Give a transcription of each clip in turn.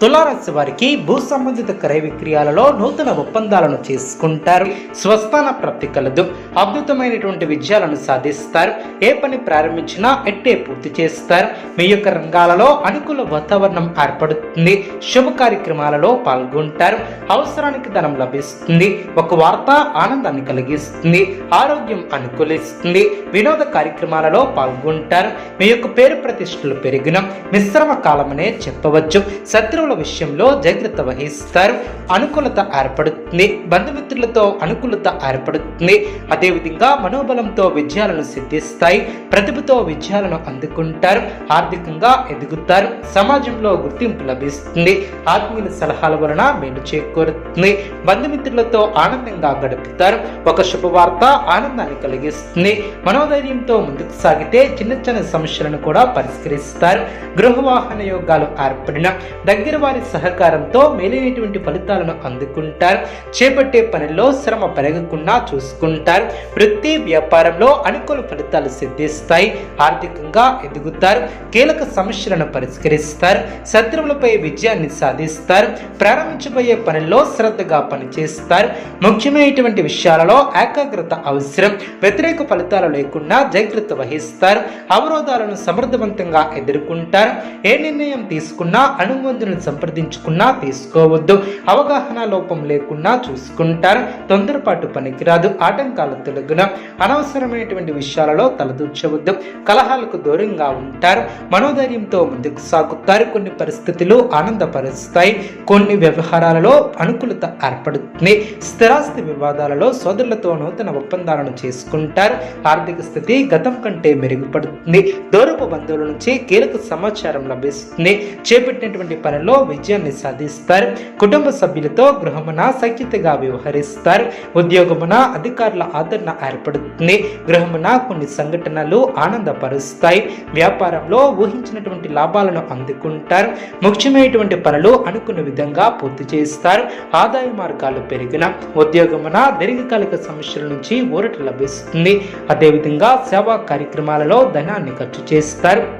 తులారాశి వారికి భూ సంబంధిత క్రయ విక్రయాలలో నూతన ఒప్పందాలను చేసుకుంటారు. స్వస్థాన ప్రాప్తి కలదు. అద్భుతమైనటువంటి విజయాలను సాధిస్తారు. ఏ పని ప్రారంభించినా ఎట్టే పూర్తి చేస్తారు. మీ యొక్క రంగాలలో అనుకూల వాతావరణం ఏర్పడుతుంది. శుభ కార్యక్రమాలలో పాల్గొంటారు. అవసరానికి ధనం లభిస్తుంది. ఒక వార్త ఆనందాన్ని కలిగిస్తుంది. ఆరోగ్యం అనుకూలిస్తుంది. వినోద కార్యక్రమాలలో పాల్గొంటారు. మీ యొక్క పేరు ప్రతిష్టలు పెరిగిన మిశ్రమ కాలమనే చెప్పవచ్చు. శత్రువుల విషయంలో జాగ్రత్త వహిస్తారు. అనుకూలత ఏర్పడుతుంది. బంధుమిత్రులతో అనుకూలత ఏర్పడుతుంది. అదేవిధంగా మనోబలంతో విజయాలను సిద్ధిస్తాయి. ప్రతిభతో విజయాలను అందుకుంటారు. ఆర్థికంగా ఎదుగుతారు. సమాజంలో గుర్తింపు లభిస్తుంది. ఆత్మీయుల సలహాల వలన మేలు చేకూరుతుంది. బంధుమిత్రులతో ఆనందంగా గడుపుతారు. ఒక శుభవార్త ఆనందాన్ని కలిగిస్తుంది. మనోధైర్యంతో ముందుకు సాగితే చిన్న చిన్న సమస్యలను కూడా పరిష్కరిస్తారు. గృహవాహన యోగాలు ఏర్పడిన దగ్గర వారి సహకారంతో మేలైనటువంటి ఫలితాలను అందుకుంటారు. చేపట్టే పనిలో శ్రమ పెరగకుండా చూసుకుంటారు. వృత్తి వ్యాపారంలో అనుకూల ఫలితాలు సిద్ధిస్తాయి. ఆర్థికంగా ఎదుగుతారు. కీలక సమస్యలను పరిష్కరిస్తారు. శత్రువులపై విజయాన్ని సాధిస్తారు. ప్రారంభించబోయే పనిలో శ్రద్ధగా పనిచేస్తారు. ముఖ్యమైనటువంటి విషయాలలో ఏకాగ్రత అవసరం. వ్యతిరేక ఫలితాలు లేకుండా జాగ్రత్త వహిస్తారు. అవరోధాలను సమర్థవంతంగా ఎదుర్కొంటారు. ఏ నిర్ణయం తీసుకున్నా అనుమతులను సంప్రదించుకున్నా తీసుకోవద్దు. అవగాహన లోపం లేకుండా చూసుకుంటారు. తొందరపాటు పనికిరాదు. ఆటంకాల తొలగున అనవసరమైనటువంటి విషయాలలో తలదూర్చవద్దు. కలహాలకు దూరంగా ఉంటారు. మనోధైర్యంతో ముందుకు సాగుతారు. కొన్ని పరిస్థితులు ఆనందపరుస్తాయి. కొన్ని వ్యవహారాలలో అనుకూలత ఏర్పడుతుంది. స్థిరాస్తి వివాదాలలో సోదరులతో నూతన ఒప్పందాలను చేసుకుంటారు. ఆర్థిక స్థితి గతం కంటే మెరుగుపడుతుంది. దూరపు బంధువుల నుంచి కీలక సమాచారం లభిస్తుంది. చేపట్టినటువంటి పనిలో విజయాన్ని సాధిస్తారు కుటుంబ సభ్యులతో గృహమున సఖ్యతగా వ్యవహరిస్తారు. ఉద్యోగమున అధికారుల ఆదరణ ఏర్పడుతుంది. గృహమున కొన్ని సంఘటనలు ఆనందపరుస్తాయి. వ్యాపారంలో ఊహించినటువంటి లాభాలను అందుకుంటారు. ముఖ్యమైనటువంటి పనులు అనుకున్న విధంగా పూర్తి చేస్తారు. ఆదాయ మార్గాలు పెరిగిన ఉద్యోగమున దీర్ఘకాలిక సమస్యల నుంచి ఊరట లభిస్తుంది. అదేవిధంగా సేవా కార్యక్రమాలలో ధనాన్ని ఖర్చు చేస్తారు.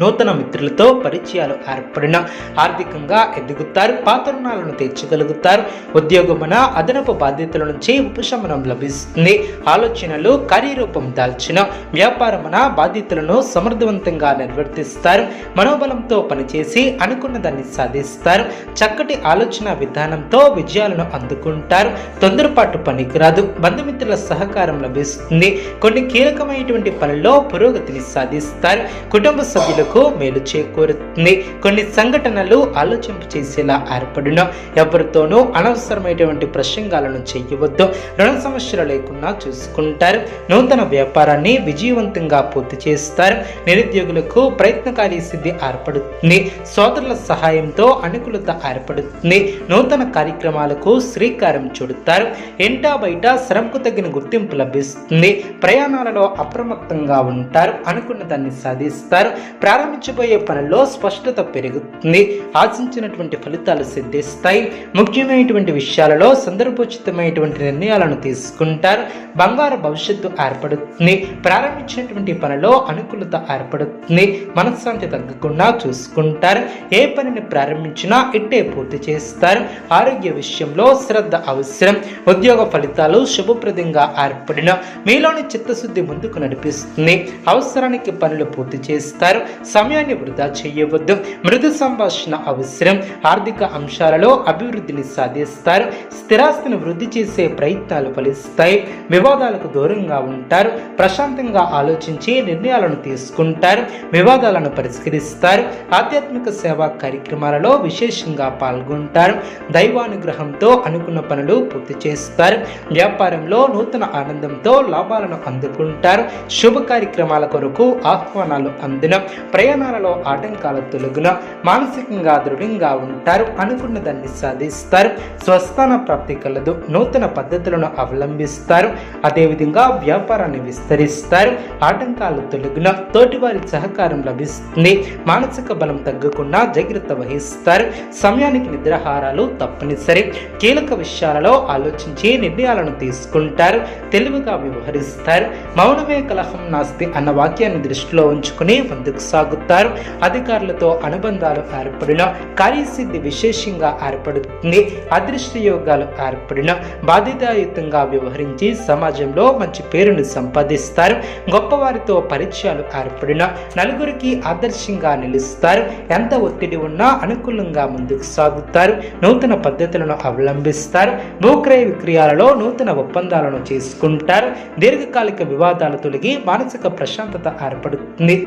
నూతన మిత్రులతో పరిచయాలు ఏర్పడిన ఆర్థికంగా ఎదుగుతారు పాత రుణాలను తీర్చగలుగుతారు. ఉద్యోగమున అదనపు బాధ్యతల నుంచి ఉపశమనం లభిస్తుంది. ఆలోచనలు కార్యరూపం దాల్చిన వ్యాపారమున బాధ్యతలను సమర్థవంతంగా నిర్వర్తిస్తారు. మనోబలంతో పనిచేసి అనుకున్న దాన్ని సాధిస్తారు. చక్కటి ఆలోచన విధానంతో విజయాలను అందుకుంటారు. తొందరపాటు పనికిరాదు. బంధుమిత్రుల సహకారం లభిస్తుంది. కొన్ని కీలకమైనటువంటి పనుల్లో పురోగతిని సాధిస్తారు. కుటుంబ సభ్యులు ప్రజలకు మేలు చేకూరుతుంది. కొన్ని సంఘటనలు ఆలోచింపు చేసేలా ఏర్పడిన. ఎవరితోనూ అనవసరమైనటువంటి ప్రసంగాలను చేయవద్దు. రుణ సమస్యలు లేకుండా చూసుకుంటారు. నూతన వ్యాపారాన్ని విజయవంతంగా పూర్తి చేస్తారు. నిరుద్యోగులకు ప్రయత్నకారి సిద్ధి ఏర్పడుతుంది. సోదరుల సహాయంతో అనుకూలత ఏర్పడుతుంది. నూతన కార్యక్రమాలకు శ్రీకారం చుడతారు. ఎంటా బయట శ్రమకు తగిన గుర్తింపు లభిస్తుంది. ప్రయాణాలలో అప్రమత్తంగా ఉంటారు. అనుకున్న దాన్ని సాధిస్తారు. ప్రారంభించబోయే పనుల్లో స్పష్టత పెరుగుతుంది. ఆశించినటువంటి ఫలితాలు సిద్ధిస్తాయి. ముఖ్యమైనటువంటి విషయాలలో సందర్భోచితమైనటువంటి నిర్ణయాలను తీసుకుంటారు. బంగారు భవిష్యత్తు ఏర్పడుతుంది. ప్రారంభించినటువంటి పనిలో అనుకూలత ఏర్పడుతుంది. మనశ్శాంతి తగ్గకుండా చూసుకుంటారు. ఏ పనిని ప్రారంభించినా ఇట్టే పూర్తి చేస్తారు. ఆరోగ్య విషయంలో శ్రద్ధ అవసరం. ఉద్యోగ ఫలితాలు శుభప్రదంగా ఏర్పడిన మీలోని చిత్తశుద్ధి ముందుకు నడిపిస్తుంది. అవసరానికి పనులు పూర్తి చేస్తారు. సమయాన్ని వృధా చేయవద్దు. మృదు సంభాషణ అవసరం. ఆర్థిక అంశాలలో అభివృద్ధిని సాధిస్తారు. స్థిరాస్తిని వృద్ధి చేసే ప్రయత్నాలు ఫలిస్తాయి. వివాదాలకు దూరంగా ఉంటారు. ప్రశాంతంగా ఆలోచించి నిర్ణయాలను తీసుకుంటారు. వివాదాలను పరిష్కరిస్తారు. ఆధ్యాత్మిక సేవా కార్యక్రమాలలో విశేషంగా పాల్గొంటారు. దైవానుగ్రహంతో అనుకున్న పనులు పూర్తి చేస్తారు. వ్యాపారంలో నూతన ఆనందంతో లాభాలను అందుకుంటారు. శుభ కార్యక్రమాల కొరకు ఆహ్వానాలు అందిన ప్రయాణాలలో ఆటంకాల తొలగిన మానసికంగా దృఢంగా ఉంటారు అనుకున్న దాన్ని సాధిస్తారు. స్వస్థాన ప్రాప్తి కలదు నూతన పద్ధతులను అవలంబిస్తారు. అదేవిధంగా వ్యాపారాన్ని విస్తరిస్తారు. ఆటంకాలు తొలగిన తోటివారి సహకారం లభిస్తుంది. మానసిక బలం తగ్గకుండా జాగ్రత్త వహిస్తారు. సమయానికి నిద్రాహారాలు తప్పనిసరి. కీలక విషయాలలో ఆలోచించి నిర్ణయాలను తీసుకుంటారు. తెలివిగా వ్యవహరిస్తారు. మౌనమే కలహం నాస్తి అన్న వాక్యాన్ని దృష్టిలో ఉంచుకుని ముందుకు కొనసాగుతారు. అధికారులతో అనుబంధాలు ఏర్పడిన కార్యసిద్ధి విశేషంగా ఏర్పడుతుంది. అదృష్ట యోగాలు ఏర్పడిన బాధ్యతాయుతంగా వ్యవహరించి సమాజంలో మంచి పేరును సంపాదిస్తారు. గొప్పవారితో పరిచయాలు ఏర్పడిన నలుగురికి ఆదర్శంగా నిలుస్తారు. ఎంత ఒత్తిడి ఉన్నా అనుకూలంగా ముందుకు సాగుతారు. నూతన పద్ధతులను అవలంబిస్తారు. భూక్రయ విక్రయాలలో నూతన ఒప్పందాలను చేసుకుంటారు. దీర్ఘకాలిక వివాదాలు తొలగి మానసిక ప్రశాంతత ఏర్పడుతుంది.